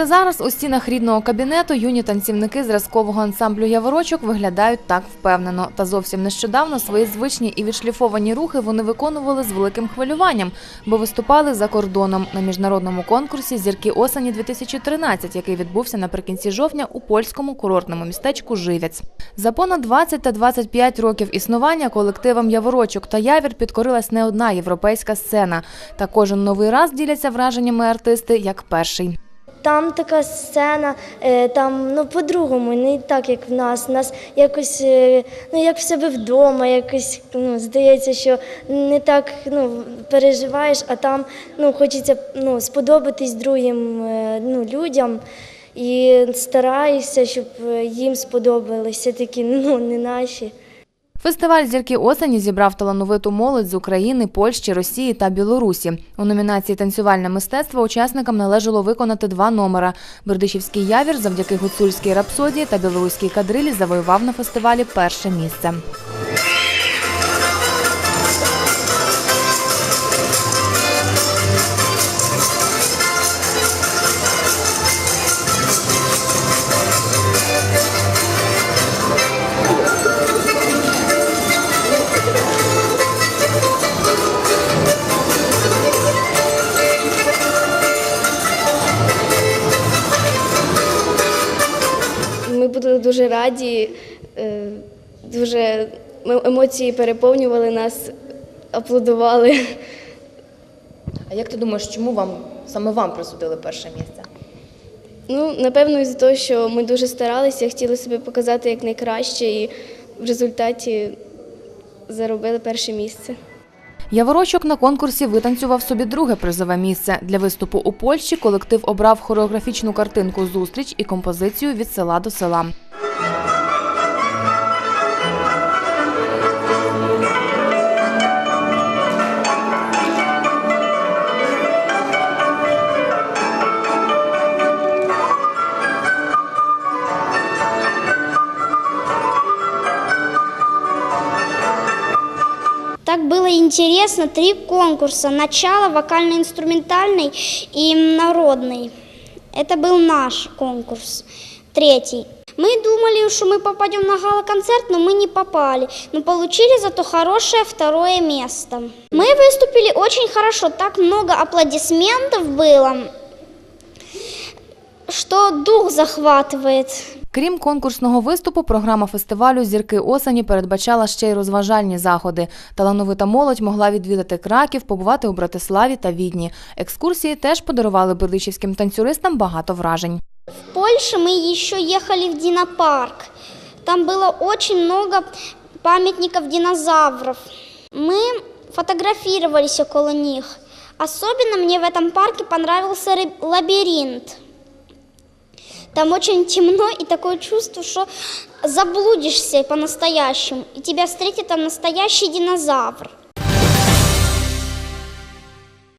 Це зараз у стінах рідного кабінету юні танцівники зразкового ансамблю Яворочок виглядають так впевнено. Та зовсім нещодавно свої звичні і відшліфовані рухи вони виконували з великим хвилюванням, бо виступали за кордоном на міжнародному конкурсі Зірки осені 2013 який відбувся наприкінці жовтня у польському курортному містечку Живець. За понад 20 та 25 років існування колективам Яворочок та Явір підкорилась не одна європейська сцена. Та кожен новий раз діляться враженнями артисти як перший. Там така сцена, е, там ну по-другому, не так, як в нас. У нас якось е, ну як в себе вдома, якось ну, здається, що не так ну, переживаєш, а там ну, хочеться ну, сподобатись другим е, ну, людям. І стараєшся, щоб їм сподобалися такі, ну не наші. Фестиваль зірки осені зібрав талановиту молодь з України, Польщі, Росії та Білорусі. У номінації Танцювальне мистецтво учасникам належало виконати два номера. Бердичівський явір завдяки гуцульській рапсодії та білоруській кадрилі завоював на фестивалі перше місце. Були дуже раді, е, дуже емоції переповнювали нас, аплодували. А як ти думаєш, чому вам саме вам присудили перше місце? Ну, напевно, із-за того, що ми дуже старалися, хотіли себе показати як найкраще, і в результаті заробили перше місце. Яворочок на конкурсі витанцював собі друге призове місце. Для виступу у Польщі колектив обрав хореографічну картинку Зустріч і композицію від села до села. Так было интересно. Три конкурса. Начало, вокально-инструментальный и народный. Это был наш конкурс. Третий. Мы думали, что мы попадем на гала-концерт, но мы не попали. Но получили зато хорошее второе место. Мы выступили очень хорошо. Так много аплодисментов было, что дух захватывает. Крім конкурсного виступу, програма фестивалю Зірки осені передбачала ще й розважальні заходи. Талановита молодь могла відвідати Краків, побувати у Братиславі та Відні. Екскурсії теж подарували бердичівським танцюристам багато вражень. В Польше мы еще ехали в динопарк. Там было очень много памятников динозавров. Мы фотографировались около них. Особенно мне в этом парке понравился ры- лабиринт. Там очень темно и такое чувство, что заблудишься по-настоящему, и тебя встретит там настоящий динозавр.